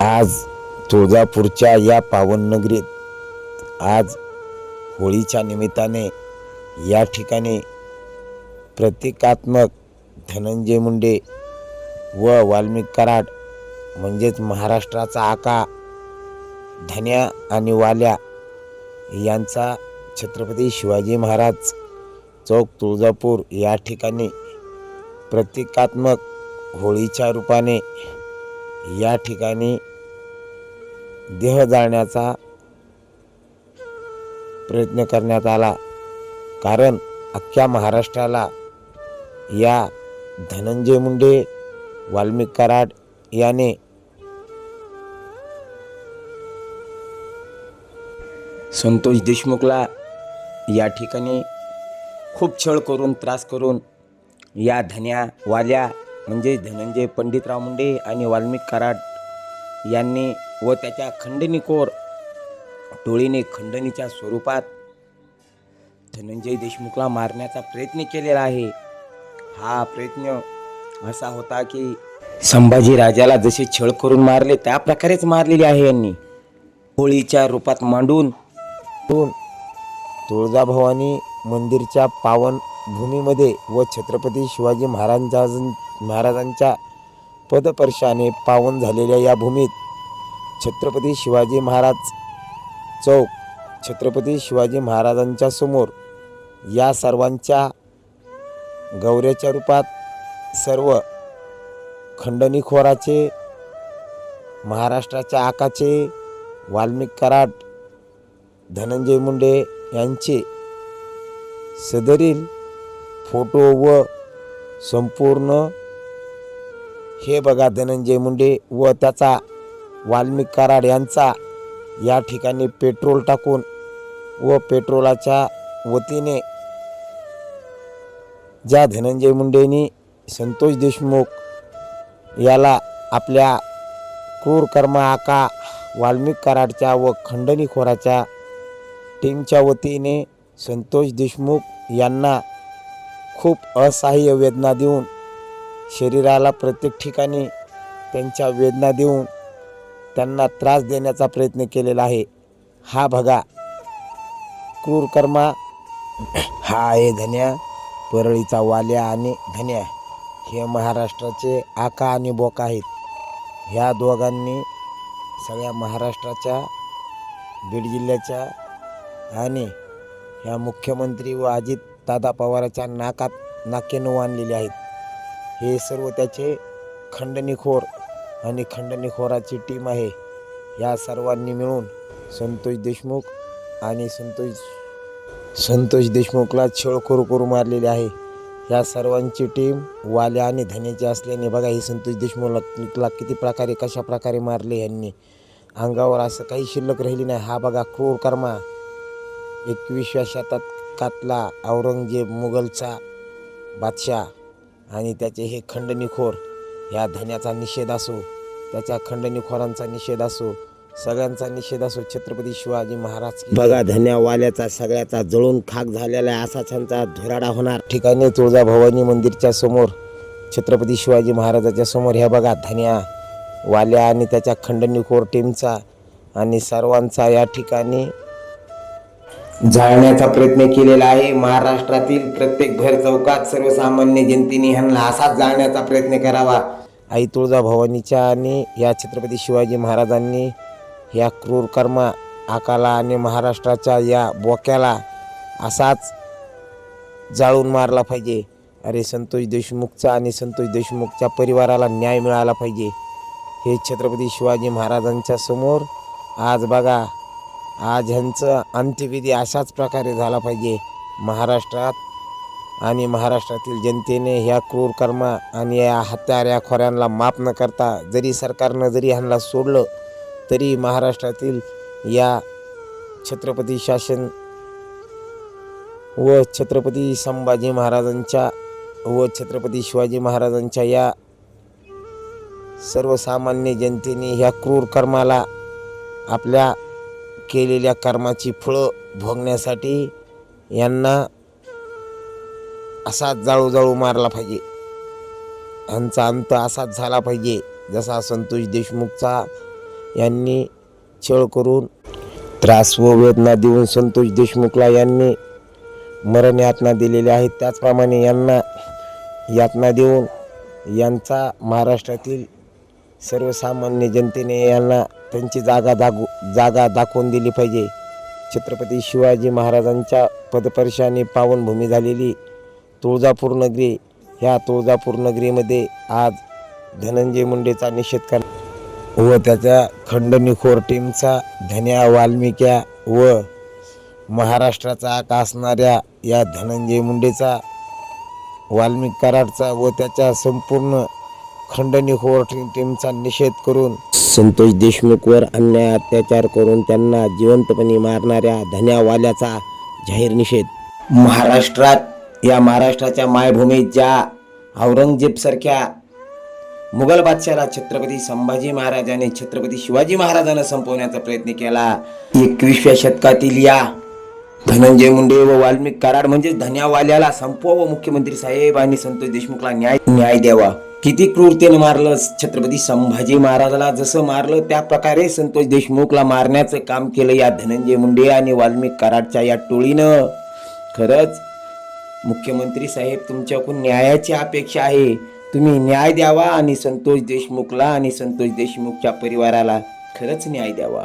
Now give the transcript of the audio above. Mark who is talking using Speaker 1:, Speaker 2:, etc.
Speaker 1: आज तुळजापूरच्या या पावननगरीत आज होळीच्या निमित्ताने या ठिकाणी प्रतिकात्मक धनंजय मुंडे व वाल्मिक कराड म्हणजेच महाराष्ट्राचा आका धन्या आणि वाल्या यांचा छत्रपती शिवाजी महाराज चौक तुळजापूर या ठिकाणी प्रतिकात्मक होळीच्या रूपाने या ठिकाणी देह जाळण्याचा प्रयत्न करण्यात आला. कारण अख्ख्या महाराष्ट्राला या धनंजय मुंडे वाल्मिक कराड याने संतोष देशमुखला या ठिकाणी खूप छळ करून त्रास करून या धन्या वाल्या म्हणजे धनंजय पंडितराव मुंडे आणि वाल्मिक कराड यांनी व त्याच्या खंडणीकोर टोळीने खंडणीच्या स्वरूपात धनंजय देशमुखला मारण्याचा प्रयत्न केलेला आहे. हा प्रयत्न असा होता की संभाजी राजाला जसे छळ करून मारले त्या प्रकारेच मारलेले आहे यांनी. होळीच्या रूपात मांडून तुळजाभवानी मंदिरच्या पावन भूमीमध्ये व छत्रपती शिवाजी महाराजां महाराजांच्या पदपर्शाने पावन झालेल्या या भूमीत छत्रपती शिवाजी महाराज चौक छत्रपती शिवाजी महाराजांच्या समोर या सर्वांच्या गौऱ्याच्या रूपात सर्व खंडणीखोराचे महाराष्ट्राच्या आकाचे वाल्मिक कराट धनंजय मुंडे यांचे सदरील फोटो व संपूर्ण हे बघा धनंजय मुंडे व त्याचा वाल्मिक कराड यांचा या ठिकाणी पेट्रोल टाकून व पेट्रोलाच्या वतीने ज्या धनंजय मुंडेंनी संतोष देशमुख याला आपल्या क्रूर आका वाल्मिक कराडच्या व खंडणीखोराच्या टीमच्या वतीने संतोष देशमुख यांना खूप असहाय्य वेदना देऊन शरीराला प्रत्येक ठिकाणी त्यांच्या वेदना देऊन त्यांना त्रास देण्याचा प्रयत्न केलेला आहे. हा बघा. क्रूर कर्मा हा आहे धन्या परळीचा वाल्या आणि धन्या. हे महाराष्ट्राचे आका आणि बोका आहेत. ह्या दोघांनी सगळ्या महाराष्ट्राच्या बीड जिल्ह्याच्या आणि ह्या मुख्यमंत्री व अजित दादा पवाराच्या नाकात नाकेनं आणलेले आहेत. हे सर्व त्याचे खंडणीखोर आणि खंडणीखोराची टीम आहे. या सर्वांनी मिळून संतोष देशमुख आणि संतोष संतोष देशमुखला छळ करू मारलेले आहे. या सर्वांची टीम वाल्या आणि धन्याची असल्याने बघा हे संतोष देशमुखला किती प्रकारे कशा प्रकारे मारले यांनी. अंगावर असं काही शिल्लक राहिली नाही. हा बघा क्रूर कर्मा. एकविसव्या शतकातला औरंगजेब मुघलचा बादशाह. आणि त्याचे हे खंडणीखोर ह्या धन्याचा निषेध असो त्याच्या खंडणीखोरांचा निषेध असो सगळ्यांचा निषेध असो छत्रपती शिवाजी महाराज की बघा धन्यावाल्याचा सगळ्याचा जळून खाक झालेला आहे असा त्यांचा धुराडा होणार. ठिकाणी तुळजाभवानी मंदिरच्या समोर छत्रपती शिवाजी महाराजाच्या समोर ह्या बघा धन्या वाल्या आणि त्याच्या खंडणीखोर टीमचा आणि सर्वांचा या ठिकाणी जाळण्याचा प्रयत्न केलेला आहे. महाराष्ट्रातील प्रत्येक भर चौकात सर्वसामान्य जनतेने ह्यांना असाच जाळण्याचा प्रयत्न करावा. आई तुळजा भवानीच्या आणि या छत्रपती शिवाजी महाराजांनी या क्रूर कर्मा आकाला आणि महाराष्ट्राच्या या बोक्याला असाच जाळून मारला पाहिजे. अरे संतोष देशमुखचा आणि संतोष देशमुखच्या परिवाराला न्याय मिळाला पाहिजे. हे छत्रपती शिवाजी महाराजांच्या समोर आज बघा आज ह्यांचं अंत्यविधी अशाच प्रकारे झाला पाहिजे. महाराष्ट्रात आणि महाराष्ट्रातील जनतेने ह्या क्रूर कर्मा आणि या हत्याऱ्या खोऱ्यांना माफ न करता जरी सरकारनं जरी ह्यांना सोडलं तरी महाराष्ट्रातील या छत्रपती शासन व छत्रपती संभाजी महाराजांच्या व छत्रपती शिवाजी महाराजांच्या या सर्वसामान्य जनतेने ह्या क्रूर कर्माला आपल्या केलेल्या कर्माची फळं भोगण्यासाठी यांना असाच जाळू जाळू मारला पाहिजे. यांचा अंत असाच झाला पाहिजे जसा संतोष देशमुखचा यांनी छळ करून त्रास व वेदना देऊन संतोष देशमुखला यांनी मरण यातना दिलेल्या आहेत. त्याचप्रमाणे यांना यातना देऊन यांचा महाराष्ट्रातील सर्वसामान्य जनतेने यांना त्यांची जागा दागू जागा दाखवून दिली पाहिजे. छत्रपती शिवाजी महाराजांच्या पदपर्शाने पावनभूमी झालेली तुळजापूर नगरी ह्या तुळजापूर नगरीमध्ये आज धनंजय मुंडेचा निषेध कर व त्याच्या खंडणीखोर टीमचा धन्या वाल्मिक्या व महाराष्ट्राचा आका असणाऱ्या या धनंजय मुंडेचा वाल्मिक कराडचा व त्याच्या संपूर्ण खंडणीखोर टीमचा निषेध करून संतोष देशमुखवर अन्याय अत्याचार करून त्यांना जिवंतपणे मारणाऱ्या धन्यावाल्याचा जाहीर निषेध. महाराष्ट्रात या महाराष्ट्राच्या मायभूमीत ज्या औरंगजेबसारख्या मुघल बादशाला छत्रपती संभाजी महाराजांनी छत्रपती शिवाजी महाराजांना संपवण्याचा प्रयत्न केला. एकविसव्या शतकातील या धनंजय मुंडे व वाल्मिक कराड म्हणजे धन्यावाल्याला संपवावं मुख्यमंत्री साहेब आणि संतोष देशमुखला न्याय न्याय द्यावा. किती क्रूरतेने मारलं छत्रपती संभाजी महाराजाला. जसं मारलं त्या प्रकारे संतोष देशमुखला मारण्याचं काम केलं या धनंजय मुंडे आणि वाल्मिक कराडच्या या टोळीनं. खरंच मुख्यमंत्री साहेब तुमच्याकडून न्यायाची अपेक्षा आहे. तुम्ही न्याय द्यावा आणि संतोष देशमुखला आणि संतोष देशमुखच्या परिवाराला खरंच न्याय द्यावा.